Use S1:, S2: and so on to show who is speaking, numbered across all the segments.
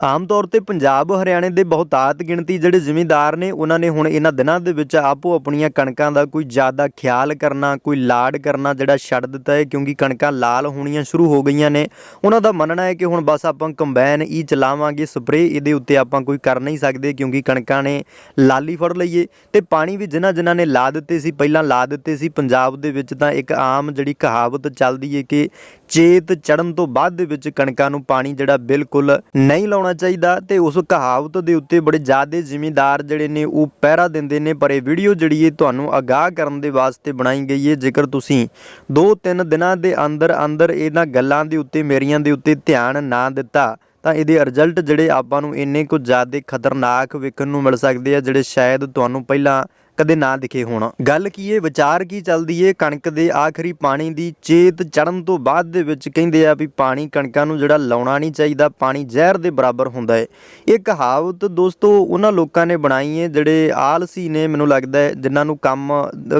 S1: ਆਮ ਤੌਰ ਤੇ ਪੰਜਾਬ, ਹਰਿਆਣੇ ਦੇ ਬਹੁਤਾਤ ਗਿਣਤੀ ਜਿਹੜੇ ਜ਼ਿਮੀਂਦਾਰ ਨੇ, ਉਹਨਾਂ ਨੇ ਹੁਣ ਇਹਨਾਂ ਦਿਨਾਂ ਦੇ ਵਿੱਚ ਆਪੋ ਆਪਣੀਆਂ ਕਣਕਾਂ ਦਾ ਕੋਈ ਜ਼ਿਆਦਾ ਖਿਆਲ ਕਰਨਾ, ਕੋਈ ਲਾਡ ਕਰਨਾ ਜਿਹੜਾ ਛੱਡ ਦਿੱਤਾ ਹੈ, ਕਿਉਂਕਿ ਕਣਕਾਂ ਲਾਲ ਹੋਣੀਆਂ ਸ਼ੁਰੂ ਹੋ ਗਈਆਂ ਨੇ। ਉਹਨਾਂ ਦਾ ਮੰਨਣਾ ਹੈ ਕਿ ਹੁਣ ਬਸ ਆਪਾਂ ਕੰਬਾਈਨ ਹੀ ਚਲਾਵਾਂਗੇ, ਸਪਰੇਅ ਇਹਦੇ ਉੱਤੇ ਆਪਾਂ ਕੋਈ ਕਰ ਨਹੀਂ ਸਕਦੇ ਕਿਉਂਕਿ ਕਣਕਾਂ ਨੇ ਲਾਲੀ ਫੜ ਲਈਏ ਤੇ ਪਾਣੀ ਵੀ ਜਿਨ੍ਹਾਂ ਜਿਨ੍ਹਾਂ ਨੇ ਲਾ ਦਿੱਤੇ ਸੀ, ਪਹਿਲਾਂ ਲਾ ਦਿੱਤੇ ਸੀ, ਪੰਜਾਬ ਦੇ ਵਿੱਚ ਤਾਂ ਇੱਕ ਆਮ ਜਿਹੜੀ ਕਹਾਵਤ ਚੱਲਦੀ ਹੈ ਕਿ ਚੇਤ ਚੜਨ ਤੋਂ ਬਾਅਦ ਦੇ ਵਿੱਚ ਕਣਕਾਂ ਨੂੰ ਪਾਣੀ ਜਿਹੜਾ ਬਿਲਕੁਲ ਨਹੀਂ ਲਾਉਣਾ ਚਾਹੀਦਾ ਤੇ ਉਸ ਕਹਾਵਤ ਦੇ ਉੱਤੇ ਬੜੇ ਜ਼ਿਆਦੇ ਜ਼ਿਮੀਦਾਰ ਜਿਹੜੇ ਨੇ ਉਹ ਪਹਿਰਾ ਦਿੰਦੇ ਨੇ। ਪਰ ਇਹ ਵੀਡੀਓ ਜਿਹੜੀ ਹੈ ਤੁਹਾਨੂੰ ਅਗਾਹ ਕਰਨ ਦੇ ਵਾਸਤੇ ਬਣਾਈ ਗਈ ਹੈ। ਜੇਕਰ ਤੁਸੀਂ 2-3 ਦਿਨਾਂ ਦੇ ਅੰਦਰ ਅੰਦਰ ਇਹਨਾਂ ਗੱਲਾਂ ਦੇ ਉੱਤੇ, ਮੇਰੀਆਂ ਦੇ ਉੱਤੇ ਧਿਆਨ ਨਾ ਦਿੱਤਾ, ਤਾਂ ਇਹਦੇ ਰਿਜ਼ਲਟ ਜਿਹੜੇ ਆਪਾਂ ਨੂੰ ਇੰਨੇ ਕੁ ਜ਼ਿਆਦਾ ਖਤਰਨਾਕ ਵੇਖਣ ਨੂੰ ਮਿਲ ਸਕਦੇ ਆ, ਜਿਹੜੇ ਸ਼ਾਇਦ ਤੁਹਾਨੂੰ ਪਹਿਲਾਂ ਕਦੇ ਨਾ ਦਿਖੇ ਹੋਣ। ਗੱਲ ਕੀ ਹੈ ਵਿਚਾਰ ਕੀ ਚੱਲਦੀ ਏ? ਕਣਕ ਦੇ ਆਖਰੀ ਪਾਣੀ ਦੀ ਚੇਤ ਚੜਨ ਤੋਂ ਬਾਅਦ ਦੇ ਵਿੱਚ ਕਹਿੰਦੇ ਆ ਵੀ ਪਾਣੀ ਕਣਕਾਂ ਨੂੰ ਜਿਹੜਾ ਲਾਉਣਾ ਨਹੀਂ ਚਾਹੀਦਾ, ਪਾਣੀ ਜ਼ਹਿਰ ਦੇ ਬਰਾਬਰ ਹੁੰਦਾ ਹੈ ਇਹ ਕਹਾਵਤ ਦੋਸਤੋ ਉਹਨਾਂ ਲੋਕਾਂ ਨੇ ਬਣਾਈ ਹੈ ਜਿਹੜੇ ਆਲਸੀ ਨੇ ਮੈਨੂੰ ਲੱਗਦਾ ਹੈ ਜਿਨ੍ਹਾਂ ਨੂੰ ਕੰਮ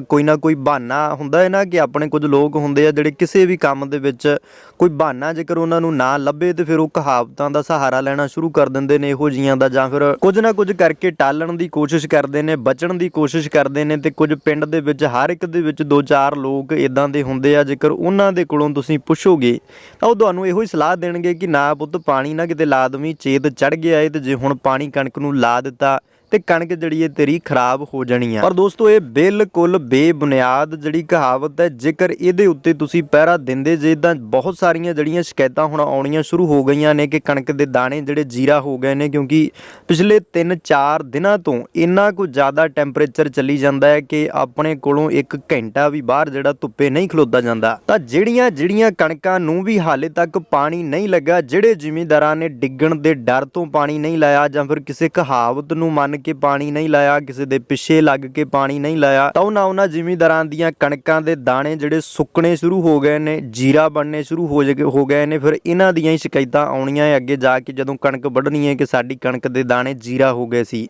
S1: ਕੋਈ ਨਾ ਕੋਈ ਬਹਾਨਾ ਹੁੰਦਾ ਹੈ ਨਾ ਕਿ ਆਪਣੇ ਕੁਝ ਲੋਕ ਹੁੰਦੇ ਆ ਜਿਹੜੇ ਕਿਸੇ ਵੀ ਕੰਮ ਦੇ ਵਿੱਚ ਕੋਈ ਬਹਾਨਾ ਜੇਕਰ ਉਹਨਾਂ ਨੂੰ ਨਾ ਲੱਭੇ ਤੇ ਫਿਰ ਉਹ ਕਹਾਵਤਾਂ ਦਾ ਸਹਾਰਾ ਲੈਣਾ ਸ਼ੁਰੂ ਕਰ ਦਿੰਦੇ ਨੇ ਇਹੋ ਜੀਆਂ ਦਾ ਜਾਂ ਫਿਰ ਕੁਝ ਨਾ ਕੁਝ ਕਰਕੇ ਟਾਲਣ ਦੀ ਕੋਸ਼ਿਸ਼ ਕਰਦੇ ਨੇ, ਬਚਣ ਦੀ ਕੋਸ਼ਿਸ਼ ਕਰਦੇ ਨੇ ਤੇ ਕੁਝ ਪਿੰਡ ਦੇ ਵਿੱਚ ਹਰ ਇੱਕ ਦੇ ਵਿੱਚ ਦੋ ਚਾਰ ਲੋਕ ਇਦਾਂ ਦੇ ਹੁੰਦੇ ਆ, ਜੇਕਰ ਉਹਨਾਂ ਦੇ ਕੋਲੋਂ ਤੁਸੀਂ ਪੁੱਛੋਗੇ, ਤਾਂ ਉਹ ਤੁਹਾਨੂੰ ਇਹੋ ਹੀ ਸਲਾਹ ਦੇਣਗੇ ਕਿ ਨਾ ਪੁੱਤ ਪਾਣੀ ਨਾ ਕਿਤੇ ਲਾ ਦਵੀਂ, ਚੇਤ ਚੜ ਗਿਆ ਏ ਤੇ ਜੇ ਹੁਣ ਪਾਣੀ ਕਣਕ ਨੂੰ ਲਾ ਦਿੱਤਾ ਤੇ ਕਣਕ ਜਿਹੜੀ ਹੈ ਤੇਰੀ ਖਰਾਬ ਹੋ ਜਾਣੀ ਆ। ਪਰ ਦੋਸਤੋ, ਇਹ ਬਿਲਕੁਲ ਬੇਬੁਨਿਆਦ ਜਿਹੜੀ ਕਹਾਵਤ ਹੈ, ਜੇਕਰ ਇਹਦੇ ਉੱਤੇ ਤੁਸੀਂ ਪਹਿਰਾ ਦਿੰਦੇ ਜੇ, ਤਾਂ ਬਹੁਤ ਸਾਰੀਆਂ ਜਿਹੜੀਆਂ ਸ਼ਿਕਾਇਤਾਂ ਹੁਣ ਆਉਣੀਆਂ ਸ਼ੁਰੂ ਹੋ ਗਈਆਂ ਨੇ ਕਿ ਕਣਕ ਦੇ ਦਾਣੇ ਜਿਹੜੇ ਜੀਰਾ ਹੋ ਗਏ ਨੇ, ਕਿਉਂਕਿ ਪਿਛਲੇ 3-4 ਦਿਨਾਂ ਤੋਂ ਇੰਨਾ ਕੁ ਜ਼ਿਆਦਾ ਟੈਂਪਰੇਚਰ ਚੱਲੀ ਜਾਂਦਾ ਹੈ ਕਿ ਆਪਣੇ ਕੋਲੋਂ ਇੱਕ ਘੰਟਾ ਵੀ ਬਾਹਰ ਜਿਹੜਾ ਧੁੱਪੇ ਨਹੀਂ ਖਲੋਤਾ ਜਾਂਦਾ। ਤਾਂ ਜਿਹੜੀਆਂ ਜਿਹੜੀਆਂ ਕਣਕਾਂ ਨੂੰ ਵੀ ਹਾਲੇ ਤੱਕ ਪਾਣੀ ਨਹੀਂ ਲੱਗਾ, ਜਿਹੜੇ ਜ਼ਿਮੀਂਦਾਰਾਂ ਨੇ ਡਿੱਗਣ ਦੇ ਡਰ ਤੋਂ ਪਾਣੀ ਨਹੀਂ ਲਾਇਆ ਜਾਂ ਫਿਰ ਕਿਸੇ ਕਹਾਵਤ ਨੂੰ ਮੰਨ ਕੇ ਪਾਣੀ ਨਹੀਂ ਲਾਇਆ, ਕਿਸੇ ਦੇ ਪਿੱਛੇ ਲੱਗ ਕੇ ਪਾਣੀ ਨਹੀਂ ਲਾਇਆ, ਤਾਂ ਉਹਨਾਂ ਉਹਨਾਂ ਜ਼ਿਮੀਂਦਾਰਾਂ ਦੀਆਂ ਕਣਕਾਂ ਦੇ ਦਾਣੇ ਜਿਹੜੇ ਸੁੱਕਣੇ ਸ਼ੁਰੂ ਹੋ ਗਏ ਨੇ, ਜੀਰਾ ਬਣਨੇ ਸ਼ੁਰੂ ਹੋ ਜਗੇ ਹੋ ਗਏ ਨੇ, ਫਿਰ ਇਹਨਾਂ ਦੀਆਂ ਹੀ ਸ਼ਿਕਾਇਤਾਂ ਆਉਣੀਆਂ ਹੈ ਅੱਗੇ ਜਾ ਕੇ ਜਦੋਂ ਕਣਕ ਵੱਢਣੀ ਹੈ ਕਿ ਸਾਡੀ ਕਣਕ ਦੇ ਦਾਣੇ ਜੀਰਾ ਹੋ ਗਏ ਸੀ।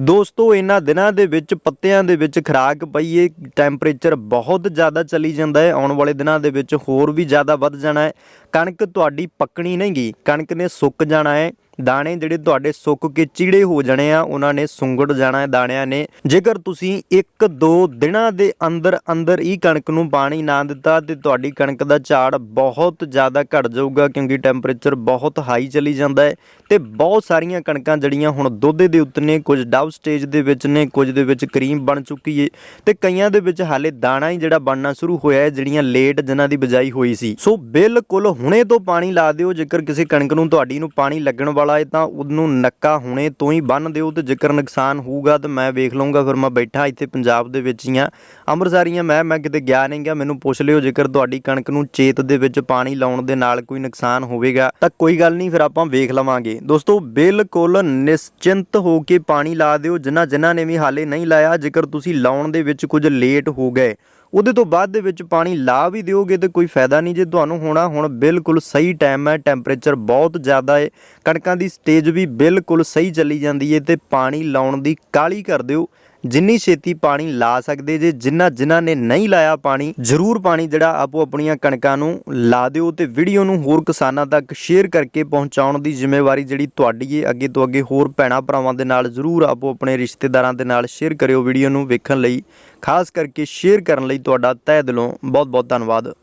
S1: ਦੋਸਤੋ, ਇਹਨਾਂ ਦਿਨਾਂ ਦੇ ਵਿੱਚ, ਪੱਤਿਆਂ ਦੇ ਵਿੱਚ ਖਰਾਕ ਹੈ ਟੈਂਪਰੇਚਰ ਬਹੁਤ ਜ਼ਿਆਦਾ ਚਲੀ ਜਾਂਦਾ ਹੈ, ਆਉਣ ਵਾਲੇ ਦਿਨਾਂ ਦੇ ਵਿੱਚ ਹੋਰ ਵੀ ਜ਼ਿਆਦਾ ਵੱਧ ਜਾਣਾ ਹੈ। ਕਣਕ ਤੁਹਾਡੀ ਪੱਕਣੀ ਨਹੀਂ ਗੀ ਕਣਕ ਨੇ ਸੁੱਕ ਜਾਣਾ ਹੈ। ਦਾਣੇ ਜਿਹੜੇ ਤੁਹਾਡੇ ਸੁੱਕ ਕੇ ਚੀੜੇ ਹੋ ਜਾਣੇ ਆ, ਉਹਨਾਂ ਨੇ ਸੁੰਗੜ ਜਾਣਾ ਹੈ ਦਾਣਿਆਂ ਨੇ। ਜੇਕਰ ਤੁਸੀਂ 1-2 ਦਿਨਾਂ ਦੇ ਅੰਦਰ ਅੰਦਰ ਹੀ ਕਣਕ ਨੂੰ ਪਾਣੀ ਨਾ ਦਿੱਤਾ ਤੇ ਤੁਹਾਡੀ ਕਣਕ ਦਾ ਝਾੜ ਬਹੁਤ ਜ਼ਿਆਦਾ ਘਟ ਜਾਊਗਾ ਕਿਉਂਕਿ ਟੈਂਪਰੇਚਰ ਬਹੁਤ ਹਾਈ ਚਲੀ ਜਾਂਦਾ ਹੈ ਤੇ ਬਹੁਤ ਸਾਰੀਆਂ ਕਣਕਾਂ ਜਿਹੜੀਆਂ ਹੁਣ ਦੁੱਧ ਦੇ ਉੱਤੇ ਨੇ, ਕੁਝ ਡਵ ਸਟੇਜ ਦੇ ਵਿੱਚ ਨੇ, ਕੁਝ ਦੇ ਵਿੱਚ ਕਰੀਮ ਬਣ ਚੁੱਕੀ ਏ ਤੇ ਕਈਆਂ ਦੇ ਵਿੱਚ ਹਾਲੇ ਦਾਣਾ ਹੀ ਜਿਹੜਾ ਬਣਨਾ ਸ਼ੁਰੂ ਹੋਇਆ ਹੈ, ਜਿਹੜੀਆਂ ਲੇਟ ਜਿਨ੍ਹਾਂ ਦੀ ਬਜਾਈ ਹੋਈ ਸੀ। ਸੋ ਬਿਲਕੁਲ ਹੁਣੇ ਤੋਂ ਪਾਣੀ ਲਾ ਦਿਓ, ਜੇਕਰ ਕਿਸੇ ਕਣਕ ਨੂੰ, ਤੁਹਾਡੀ ਨੂੰ ਪਾਣੀ ਲੱਗਣ ਵਾਲਾ ਹੈ ਤਾਂ ਉਹਨੂੰ ਨੱਕਾ ਹੁਣੇ ਤੋਂ ਹੀ ਬੰਨ ਦਿਓ ਤੇ ਜੇਕਰ ਨੁਕਸਾਨ ਹੋਊਗਾ ਤਾਂ ਮੈਂ ਵੇਖ ਲਵਾਂਗਾ ਫਿਰ ਮੈਂ ਬੈਠਾ ਇੱਥੇ ਪੰਜਾਬ ਦੇ ਵਿੱਚ ਹੀ ਆ ਅੰਮ੍ਰਿਤਸਰੀਆਂ ਮੈਂ ਮੈਂ ਕਿਤੇ ਗਿਆ ਨਹੀਂ ਗਿਆ, ਮੈਨੂੰ ਪੁੱਛ ਲਿਓ ਜੇਕਰ ਤੁਹਾਡੀ ਕਣਕ ਨੂੰ ਚੇਤ ਦੇ ਵਿੱਚ ਪਾਣੀ ਲਾਉਣ ਦੇ ਨਾਲ ਕੋਈ ਨੁਕਸਾਨ ਹੋਵੇਗਾ, ਤਾਂ ਕੋਈ ਗੱਲ ਨਹੀਂ, ਫਿਰ ਆਪਾਂ ਵੇਖ ਲਵਾਂਗੇ। ਦੋਸਤੋ, ਬਿਲਕੁਲ ਨਿਸ਼ਚਿੰਤ ਹੋ ਕੇ ਪਾਣੀ ਲਾ ਦਿਓ ਜਿਨ੍ਹਾਂ ਜਿਨ੍ਹਾਂ ਨੇ ਵੀ ਹਾਲੇ ਨਹੀਂ ਲਾਇਆ, ਜੇਕਰ ਤੁਸੀਂ ਲਾਉਣ ਦੇ ਵਿੱਚ ਕੁਝ ਲੇਟ ਹੋ ਗਏ। ਉਹਦੇ ਤੋਂ ਬਾਅਦ ਦੇ ਵਿੱਚ ਪਾਣੀ ਲਾ ਵੀ ਦਿਓਗੇ ਤੇ ਕੋਈ ਫਾਇਦਾ ਨਹੀਂ ਜੇ ਤੁਹਾਨੂੰ ਹੋਣਾ। ਹੁਣ ਬਿਲਕੁਲ ਸਹੀ ਟਾਈਮ ਹੈ ਟੈਂਪਰੇਚਰ ਬਹੁਤ ਜ਼ਿਆਦਾ ਹੈ ਕਣਕਾਂ ਦੀ ਸਟੇਜ ਵੀ ਬਿਲਕੁਲ ਸਹੀ ਚੱਲੀ ਜਾਂਦੀ ਹੈ ਤੇ ਪਾਣੀ ਲਾਉਣ ਦੀ ਕਾਲੀ ਕਰ ਦਿਓ। ਜਿੰਨੀ ਛੇਤੀ ਪਾਣੀ ਲਾ ਸਕਦੇ ਜੇ ਜਿਨ੍ਹਾਂ ਜਿਨ੍ਹਾਂ ਨੇ ਨਹੀਂ ਲਾਇਆ ਪਾਣੀ, ਜ਼ਰੂਰ ਪਾਣੀ ਜਿਹੜਾ ਆਪੋ ਆਪਣੀਆਂ ਕਣਕਾਂ ਨੂੰ ਲਾ ਦਿਓ ਤੇ ਵੀਡੀਓ ਨੂੰ ਹੋਰ ਕਿਸਾਨਾਂ ਤੱਕ ਸ਼ੇਅਰ ਕਰਕੇ ਪਹੁੰਚਾਉਣ ਦੀ ਜ਼ਿੰਮੇਵਾਰੀ ਜਿਹੜੀ ਤੁਹਾਡੀ ਹੈ ਅੱਗੇ ਤੋਂ ਅੱਗੇ ਹੋਰ ਭੈਣਾਂ ਭਰਾਵਾਂ ਦੇ ਨਾਲ ਜ਼ਰੂਰ ਆਪੋ ਆਪਣੇ ਰਿਸ਼ਤੇਦਾਰਾਂ ਦੇ ਨਾਲ ਸ਼ੇਅਰ ਕਰਿਓ ਵੀਡੀਓ ਨੂੰ ਵੇਖਣ ਲਈ, ਖਾਸ ਕਰਕੇ ਸ਼ੇਅਰ ਕਰਨ ਲਈ ਤੁਹਾਡਾ ਤਹਿ ਦਿਲੋਂ ਬਹੁਤ ਬਹੁਤ ਧੰਨਵਾਦ।